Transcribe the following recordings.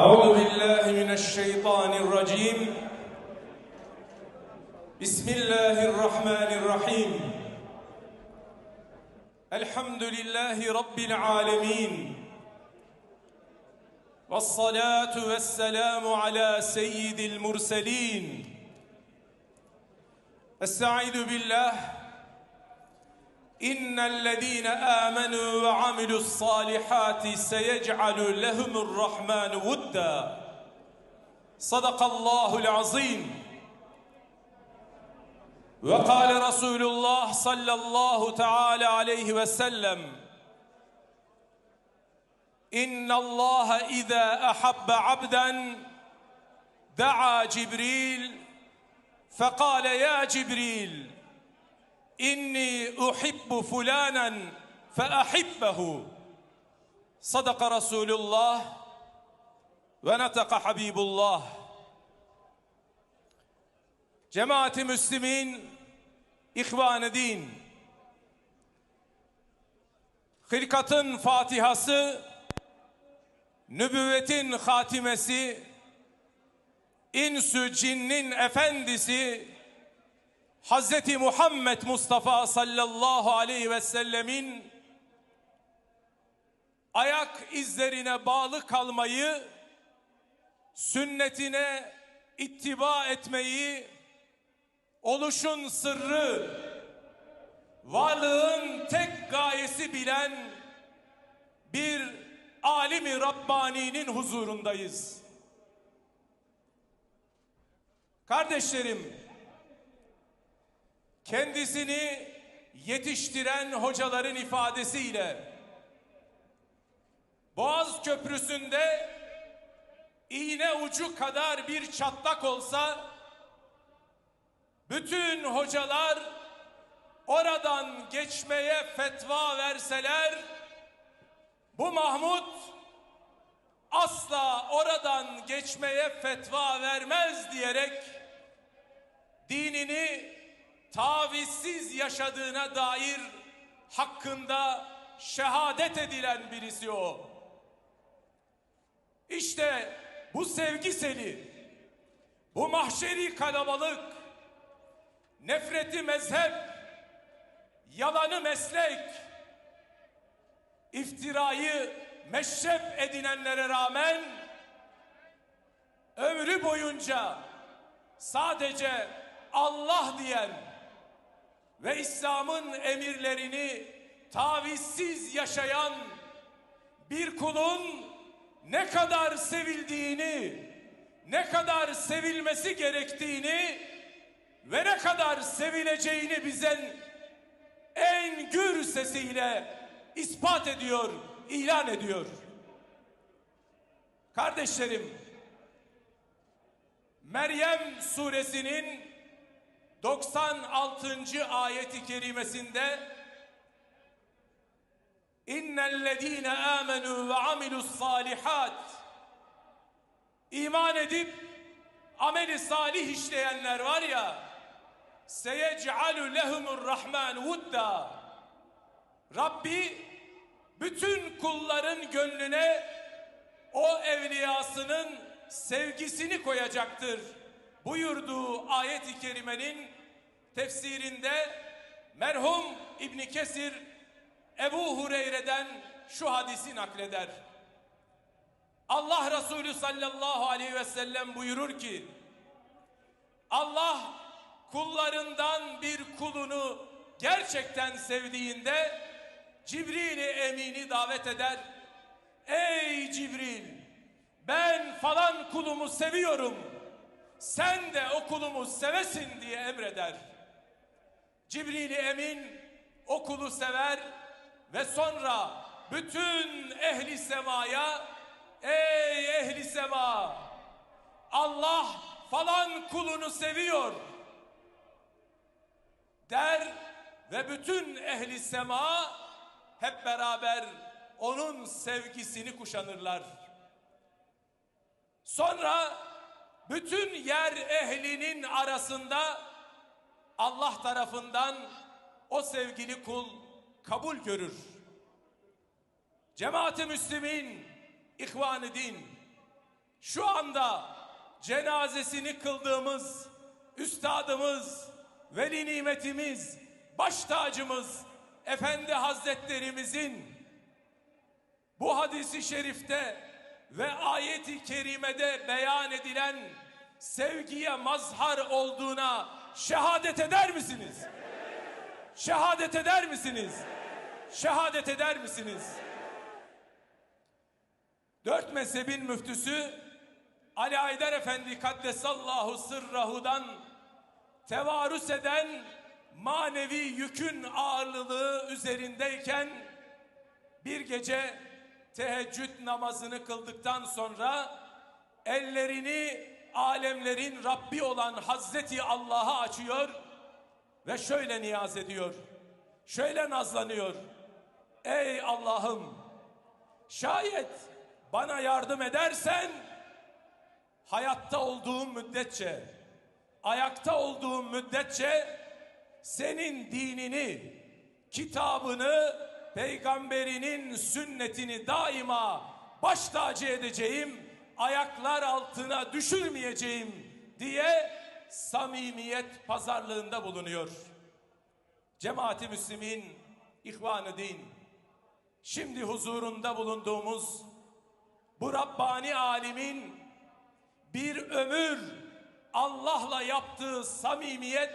أعوذ بالله من الشيطان الرجيم. بسم الله الرحمن الرحيم. الحمد لله رب العالمين. والصلاة والسلام على سيد المرسلين. أستعيذ بالله إن الذين آمنوا وعملوا الصالحات سيجعل لهم الرحمن ودا. صدق الله العظيم. وقال رسول الله صلى الله تعالى عليه وسلم إن الله إذا أحب عبدا دعا جبريل فقال يا جبريل inni uhibbu fulanen fe ahibbehu. Sadaka Resulullah ve netaka Habibullah. Cemaati Müslümin, İhvan-ı Din, Hırkatın Fatihası, Nübüvvetin Hatimesi, İnsü Cinnin Efendisi, Hazreti Muhammed Mustafa sallallahu aleyhi ve sellemin ayak izlerine bağlı kalmayı, sünnetine ittiba etmeyi, oluşun sırrı, varlığın tek gayesi bilen bir alimi Rabbani'nin huzurundayız. Kardeşlerim, kendisini yetiştiren hocaların ifadesiyle Boğaz Köprüsü'nde iğne ucu kadar bir çatlak olsa bütün hocalar oradan geçmeye fetva verseler bu Mahmut asla oradan geçmeye fetva vermez diyerek dinini tavizsiz yaşadığına dair hakkında şehadet edilen birisi o. İşte bu sevgi seli, bu mahşeri kalabalık, nefreti mezhep, yalanı meslek, iftirayı meşrep edinenlere rağmen ömrü boyunca sadece Allah diyen ve İslam'ın emirlerini tavizsiz yaşayan bir kulun ne kadar sevildiğini, ne kadar sevilmesi gerektiğini ve ne kadar sevileceğini bize en gür sesiyle ispat ediyor, ilan ediyor. Kardeşlerim, Meryem suresinin 96. ayeti kerimesinde İnnellezîne âmenû ve amilus salihat iman edip ameli salih işleyenler var ya seyec'alü lehumur rahman vudda Rabbi bütün kulların gönlüne o evliyasının sevgisini koyacaktır buyurduğu ayet-i kerimenin tefsirinde merhum İbni Kesir Ebu Hureyre'den şu hadisi nakleder. Allah Resulü sallallahu aleyhi ve sellem buyurur ki Allah kullarından bir kulunu gerçekten sevdiğinde Cibril-i Emin'i davet eder. Ey Cibril ben falan kulumu seviyorum. Sen de o kulumu sevesin diye emreder. Cibril-i Emin o kulu sever ve sonra bütün ehli semaya ey ehli sema Allah falan kulunu seviyor der ve bütün ehli sema hep beraber onun sevgisini kuşanırlar. Sonra bütün yer ehlinin arasında Allah tarafından o sevgili kul kabul görür. Cemaat-i Müslümin, İhvan-ı Din, şu anda cenazesini kıldığımız üstadımız, veli nimetimiz, baş tacımız, Efendi Hazretlerimizin bu hadisi şerifte ve ayeti kerimede beyan edilen sevgiye mazhar olduğuna şehadet eder misiniz? Şehadet eder misiniz? Şehadet eder misiniz? Dört mezhebin müftüsü Ali Aydar Efendi Kaddesallahu Sırrahu'dan tevarüs eden manevi yükün ağırlığı üzerindeyken bir gece teheccüd namazını kıldıktan sonra ellerini alemlerin Rabbi olan Hazreti Allah'a açıyor ve şöyle niyaz ediyor. Şöyle nazlanıyor. Ey Allah'ım şayet bana yardım edersen hayatta olduğum müddetçe ayakta olduğum müddetçe senin dinini, kitabını, peygamberinin sünnetini daima baş tacı edeceğim, ayaklar altına düşürmeyeceğim diye samimiyet pazarlığında bulunuyor. Cemaati Müslümin, İhvan-ı Din, şimdi huzurunda bulunduğumuz bu Rabbani alimin bir ömür Allah'la yaptığı samimiyet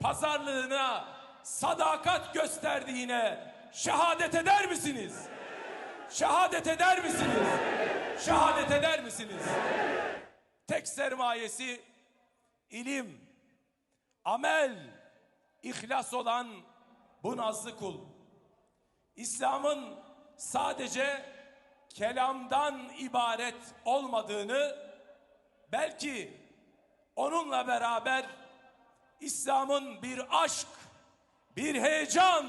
pazarlığına sadakat gösterdiğine şehadet eder misiniz? Şehadet eder misiniz? Şehadet eder misiniz? Tek sermayesi ilim, amel, ihlas olan bu nazlı kul. İslam'ın sadece kelamdan ibaret olmadığını belki onunla beraber İslam'ın bir aşk, bir heyecan,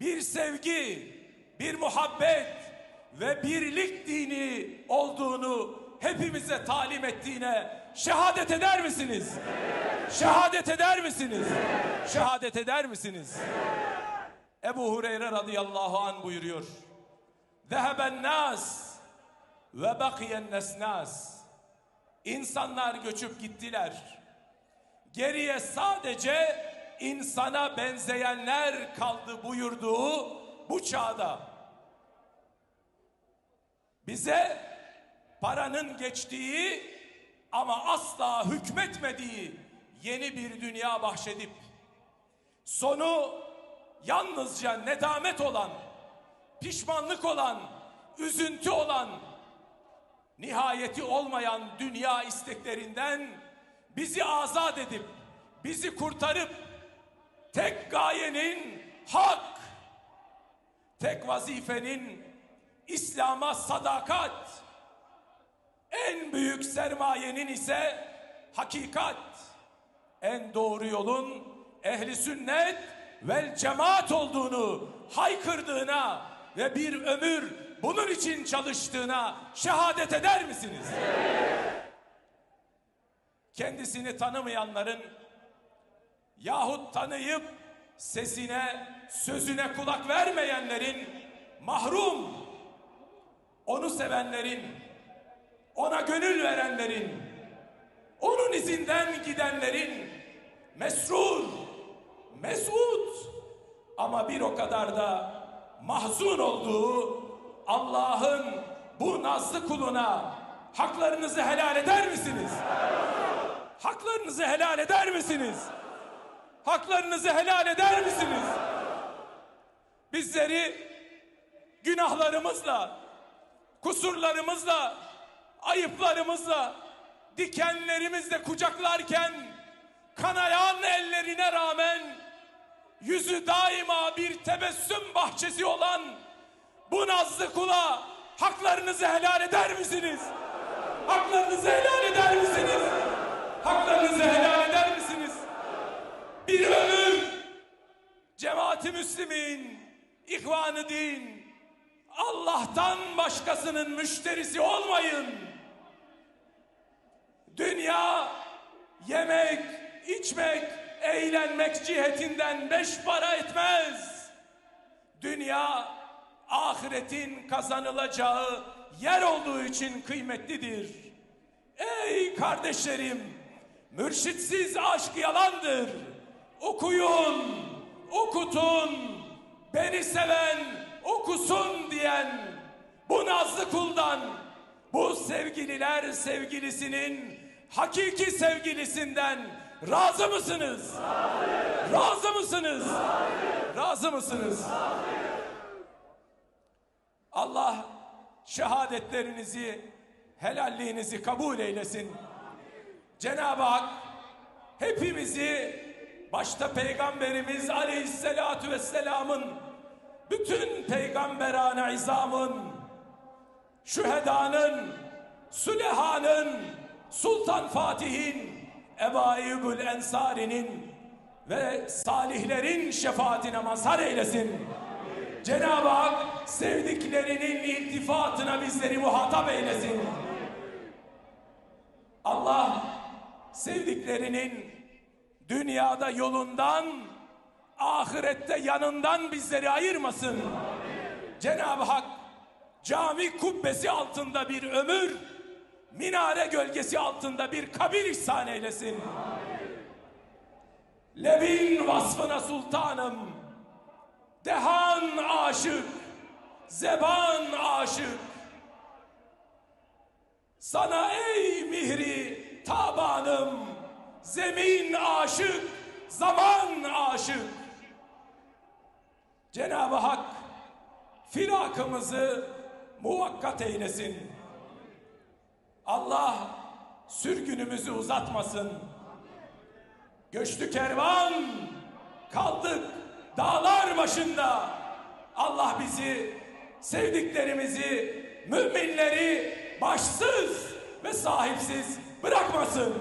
bir sevgi, bir muhabbet ve birlik dini olduğunu hepimize talim ettiğine şehadet eder misiniz? Şehadet eder misiniz? Şehadet eder misiniz? Ebu Hureyre radıyallahu an buyuruyor. Zeheben nas ve bakiyen nesnas. İnsanlar göçüp gittiler. Geriye sadece insana benzeyenler kaldı buyurduğu bu çağda. Bize paranın geçtiği ama asla hükmetmediği yeni bir dünya bahşedip sonu yalnızca nedamet olan, pişmanlık olan, üzüntü olan, nihayeti olmayan dünya isteklerinden bizi azat edip, bizi kurtarıp tek gayenin hak, tek vazifenin İslam'a sadakat, en büyük sermayenin ise hakikat, en doğru yolun ehli sünnet vel cemaat olduğunu haykırdığına ve bir ömür bunun için çalıştığına şehadet eder misiniz? Kendisini tanımayanların yahut tanıyıp sesine, sözüne kulak vermeyenlerin mahrum, onu sevenlerin, ona gönül verenlerin, onun izinden gidenlerin mesrur, mesut ama bir o kadar da mahzun olduğu Allah'ın bu nazlı kuluna haklarınızı helal eder misiniz? Haklarınızı helal eder misiniz? Haklarınızı helal eder misiniz? Bizleri günahlarımızla, kusurlarımızla, ayıplarımızla, dikenlerimizle kucaklarken kanayan ellerine rağmen yüzü daima bir tebessüm bahçesi olan bu nazlı kula haklarınızı helal eder misiniz? Haklarınızı helal eder misiniz? Haklarınızı helal eder misiniz? Bir ömür cemaati Müslümin, ihvanı din, Allah'tan başkasının müşterisi olmayın. Dünya yemek, içmek, eğlenmek cihetinden beş para etmez. Dünya ahiretin kazanılacağı yer olduğu için kıymetlidir. Ey kardeşlerim, mürşitsiz aşk yalandır. Okuyun, okutun, beni seven okusun diyen bu nazlı kuldan, bu sevgililer sevgilisinin hakiki sevgilisinden razı mısınız? Razı mısınız? Razı mısınız? Allah şehadetlerinizi, helalliğinizi kabul eylesin. Cenab-ı Hak hepimizi başta Peygamberimiz Aleyhisselatü Vesselam'ın bütün peygamberane izamın, şühedanın, sülehanın, Sultan Fatih'in, Eyyubul Ensari'nin ve salihlerin şefaatine mazhar eylesin. Cenab-ı Hak sevdiklerinin iltifatına bizleri muhatap eylesin. Allah sevdiklerinin dünyada yolundan, ahirette yanından bizleri ayırmasın. Cenab-ı Hak cami kubbesi altında bir ömür, minare gölgesi altında bir kabir ihsan eylesin. Levin vasfına sultanım, dehan aşık, zeban aşık. Sana ey mihri tabanım, zemin aşık, zaman aşık. Cenab-ı Hak firakımızı muvakkat eylesin. Allah sürgünümüzü uzatmasın. Göçtü kervan, kaldık dağlar başında. Allah bizi, sevdiklerimizi, müminleri başsız ve sahipsiz bırakmasın.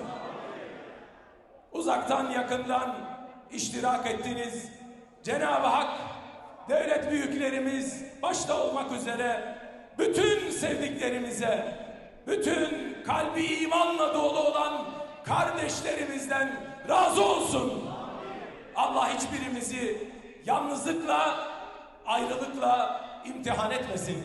Uzaktan yakından iştirak ettiniz. Cenab-ı Hak devlet büyüklerimiz başta olmak üzere bütün sevdiklerimize, bütün kalbi imanla dolu olan kardeşlerimizden razı olsun. Allah hiçbirimizi yalnızlıkla, ayrılıkla imtihan etmesin.